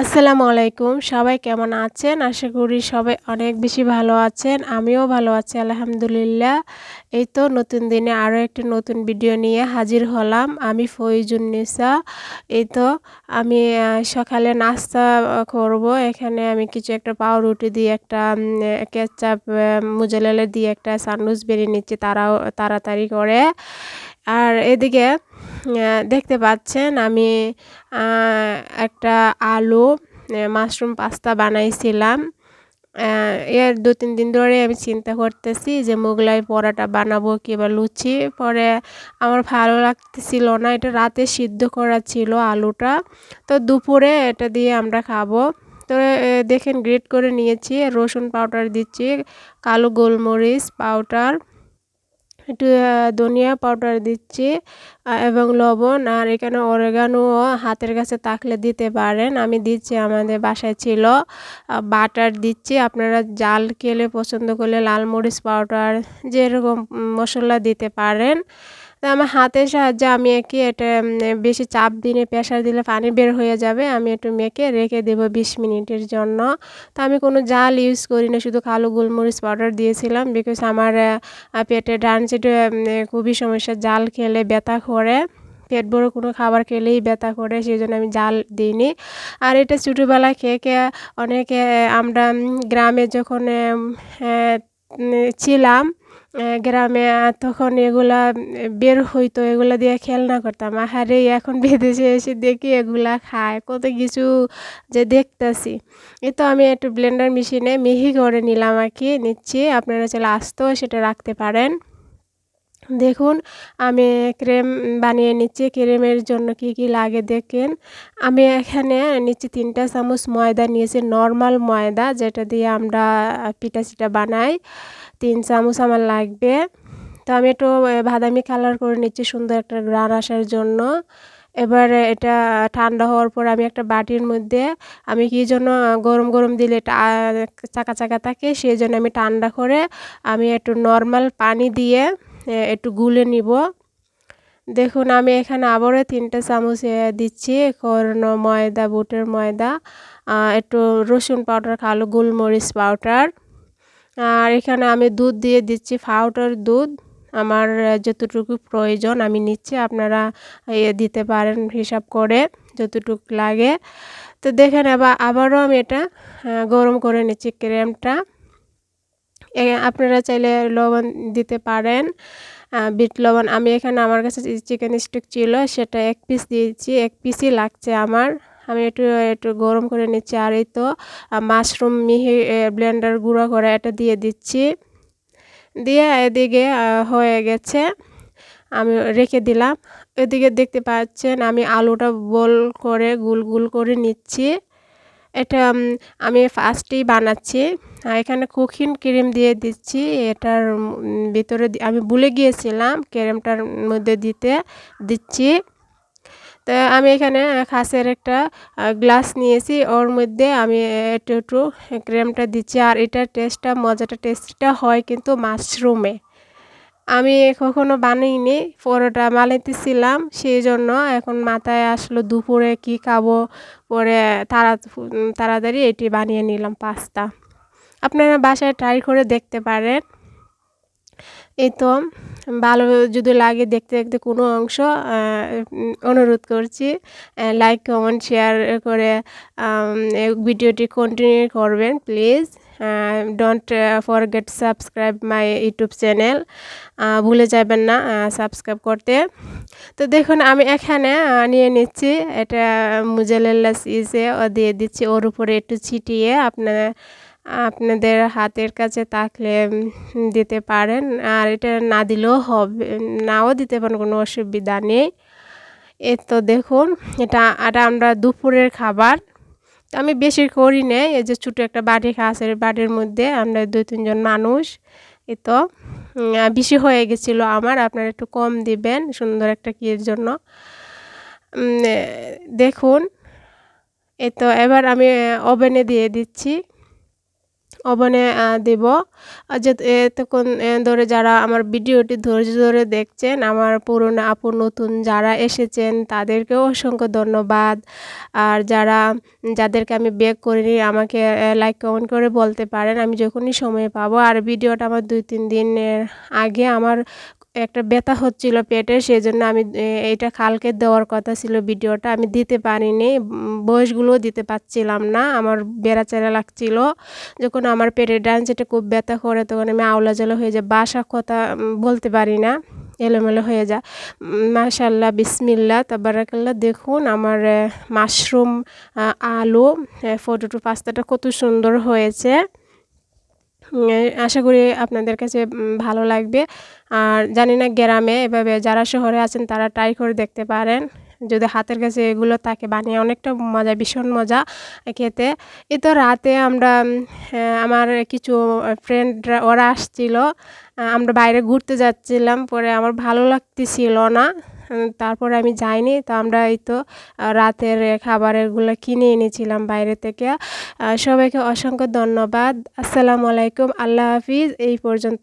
আসসালামু আলাইকুম। সবাই কেমন আছেন? আশা করি সবাই অনেক বেশি ভালো আছেন। আমিও ভালো আছি, আলহামদুলিল্লাহ। এই তো নতুন দিনে আরও একটি নতুন ভিডিও নিয়ে হাজির হলাম। আমি ফইজুন্নিসা এই তো আমি সকালে নাস্তা করব। এখানে আমি কিছু একটা পাউরুটি দিয়ে একটা কেচাপ মুজালালে দিয়ে একটা স্যান্ডউইচ বেরিয়ে নিচ্ছি তারাও, তাড়াতাড়ি করে। আর এদিকে দেখতে পাচ্ছেন আমি একটা আলু মাশরুম পাস্তা বানাইছিলাম। এর দু তিন দিন ধরে আমি চিন্তা করতেছি যে মোগলাই পরাটা বানাবো কিংবা লুচি। পরে আমার ভালো লাগতেছিল না, এটা রাতে সিদ্ধ করা ছিল আলুটা। তো দুপুরে এটা দিয়ে আমরা খাব। তো দেখেন গ্রেট করে নিয়েছি, রসুন পাউডার দিচ্ছি, কালো গোলমরিচ পাউডার। একটু ধনিয়া পাউডার দিচ্ছি এবং লবণ, আর এখানে অরেগানো হাতের কাছে তাকলে দিতে পারেন। আমি দিচ্ছি, আমাদের বাসায় ছিল বাটার দিচ্ছি। আপনারা জাল খেলে পছন্দ করলে লাল মরিচ পাউডার যেরকম মশলা দিতে পারেন। তো আমার হাতের সাহায্যে আমি একে এটা বেশি চাপ দিনে প্রেশার দিলে পানি বের হয়ে যাবে। আমি একটু মেখে রেখে দেবো বিশ মিনিটের জন্য। তো আমি কোনো জাল ইউজ করি না, শুধু কালো গোলমরিচ পাউডার দিয়েছিলাম বিকজ আমার পেটে ডান সাইডে খুবই সমস্যা জাল খেলে ব্যথা করে। পেট বড় কোনো খাবার খেলেই ব্যথা করে সেই জন্য আমি জাল দিইনি। আর এটা ছোটোবেলা খেয়ে খেয়ে অনেকে আমরা গ্রামে যখন ছিলাম গ্রামে তখন এগুলা বের হইতো, এগুলা দিয়ে খেলনা করতাম। আহারে, এখন বিদেশে এসে দেখি এগুলা খায়, কত কিছু যে দেখতেছি। এ তো আমি একটু ব্লেন্ডার মেশিনে মিহি করে নিলাম আর কি, নিচ্ছি। আপনারা চলে আসতো সেটা রাখতে পারেন। দেখুন, আমি ক্রেম বানিয়ে নিচ্ছি। ক্রেমের জন্য কি কি লাগে দেখেন। আমি এখানে নিচ্ছি তিনটা চামচ ময়দা, নিয়েছি নর্মাল ময়দা, যেটা দিয়ে আমরা পিঠা চিটা বানাই। তিন চামচ আমার লাগবে। তো আমি একটু বাদামি কালার করে নিচ্ছি, সুন্দর একটা গ্রান আসার জন্য। এবার এটা ঠান্ডা হওয়ার পর আমি একটা বাটির মধ্যে, আমি কী জন্য গরম গরম দিলে চাকা চাকা থাকে, সেই জন্য আমি ঠান্ডা করে আমি একটু নর্মাল পানি দিয়ে একটু গুলে নিব। দেখুন, আমি এখানে আবারও তিনটে চামচ দিচ্ছি কর্ন ময়দা, বুটের ময়দা একটু রসুন পাউডার কালো গোলমরিচ পাউডার আর এখানে আমি দুধ দিয়ে দিচ্ছি পাউডার দুধ। আমার যতটুকু প্রয়োজন আমি নিচ্ছি, আপনারা দিতে পারেন হিসাব করে, যতটুকু লাগে। তো দেখেন আবার আবারও আমি এটা গরম করে নিচ্ছি ক্রেমটা। আপনারা চাইলে লবণ দিতে পারেন বিট লবণ। আমি এখানে আমার কাছে চিকেন স্টিক ছিল, সেটা এক পিস দিয়েছি, এক পিসই লাগছে আমার। আমি একটু একটু গরম করে নিচ্ছি। আর এই তো মাশরুম মিহি ব্লেন্ডার গুঁড়ো করে এটা দিয়ে দিচ্ছি। দিয়ে এদিকে হয়ে গেছে। আমি রেখে দিলাম। এদিকে দেখতে পাচ্ছেন, আমি আলুটা বল করে, গুল গুল করে নিচ্ছি। এটা আমি ফার্স্টেই বানাচ্ছি। এখানে কুকিং ক্রিম দিয়ে দিচ্ছি। এটার ভিতরে আমি ভুলে গিয়েছিলাম ক্রিমটার মধ্যে দিতে, দিচ্ছি। তো আমি এখানে খাসের একটা গ্লাস নিয়েছি। ওর মধ্যে আমি একটু একটু ক্রেমটা দিচ্ছি। আর এটার টেস্টটা, মজাটা, টেস্টটা হয় কিন্তু মাশরুমে। আমি কখনো বানাইনি, পরোটা বানাইতেছিলাম, সেই জন্য এখন মাথায় আসলো দুপুরে কি খাব, পরে তাড়া তাড়াতাড়ি এটি বানিয়ে নিলাম, পাস্তা। আপনারা বাসায় ট্রাই করে দেখতে পারেন। এই তো ভালো যদি লাগে দেখতে দেখতে কোনো অংশ অনুরোধ করছি লাইক কমেন্ট শেয়ার করে ভিডিওটি কন্টিনিউ করবেন please don't forget subscribe my YouTube channel ভুলে যাবেন না সাবস্ক্রাইব করতে। তো দেখুন, আমি এখানে নিয়ে নিচ্ছি। এটা, মুজালেল্লা সিজে দিয়ে দিচ্ছি, ওর উপরে একটু ছিটিয়ে আপনার আপনাদের হাতের কাছে থাকলে দিতে পারেন। আর এটা না দিলেও হবে, নাও দিতে পারেন, কোনো অসুবিধা নেই। এ তো দেখুন, এটা এটা আমরা দুপুরের খাবার। আমি বেশি করি না, এই যে ছোটো একটা বাটি খাসের বাটির মধ্যে আমরা দুই, তিনজন মানুষ। এ তো বেশি হয়ে গেছিল আমার, আপনারা একটু কম দিবেন, সুন্দর একটা কিয়ের জন্য। দেখুন, এ তো এবার আমি ওভেনে দিয়ে দিচ্ছি। ওভেনে দেব। এতক্ষণ ধরে যারা আমার ভিডিওটি ধৈর্য ধরে দেখছেন, আমার পুরনো আপু, নতুন যারা এসেছেন, তাদেরকেও অসংখ্য ধন্যবাদ। আর যারা, যাদেরকে আমি বেক করিনি, আমাকে লাইক কমেন্ট করে বলতে পারেন, আমি যখনই সময় পাবো। আর ভিডিওটা আমার দুই, তিন দিনের আগে আমার একটা ব্যথা হচ্ছিল পেটে সেই জন্য আমি এটা কালকে দেওয়ার কথা ছিল ভিডিওটা, আমি দিতে পারিনি বয়সগুলোও দিতে পারছিলাম না, আমার বেড়াচেরা লাগছিল, যখন আমার পেটের ডান সেটা খুব ব্যথা করে, তখন আমি আওলা জলা হয়ে যায়, বাসা কথা বলতে পারি না, এলোমেলো হয়ে যায় মাশাল্লাহ বিসমিল্লা তাবারাকাল্লাহ, দেখুন আমার মাশরুম আলু ফটোটু পাস্তাটা কত সুন্দর হয়েছে। আশা করি আপনাদের কাছে ভালো লাগবে। আর জানি না গ্রামে এভাবে যারা শহরে আছেন তারা ট্রাই করে দেখতে পারেন। যদি হাতের কাছে এগুলো থাকে, বানিয়ে অনেকটা মজা, ভীষণ মজা খেতে। এ তো রাতে আমরা আমার কিছু ফ্রেন্ডরা ওরা আসছিল। আমরা বাইরে ঘুরতে যাচ্ছিলাম, পরে আমার ভালো লাগতেছিল না। তারপরে আমি যাইনি। তো আমরা এই তো রাতের খাবারেরগুলো কিনে এনেছিলাম বাইরে থেকে। সবাইকে অসংখ্য ধন্যবাদ। আসসালামু আলাইকুম। আল্লাহ হাফিজ। এই পর্যন্ত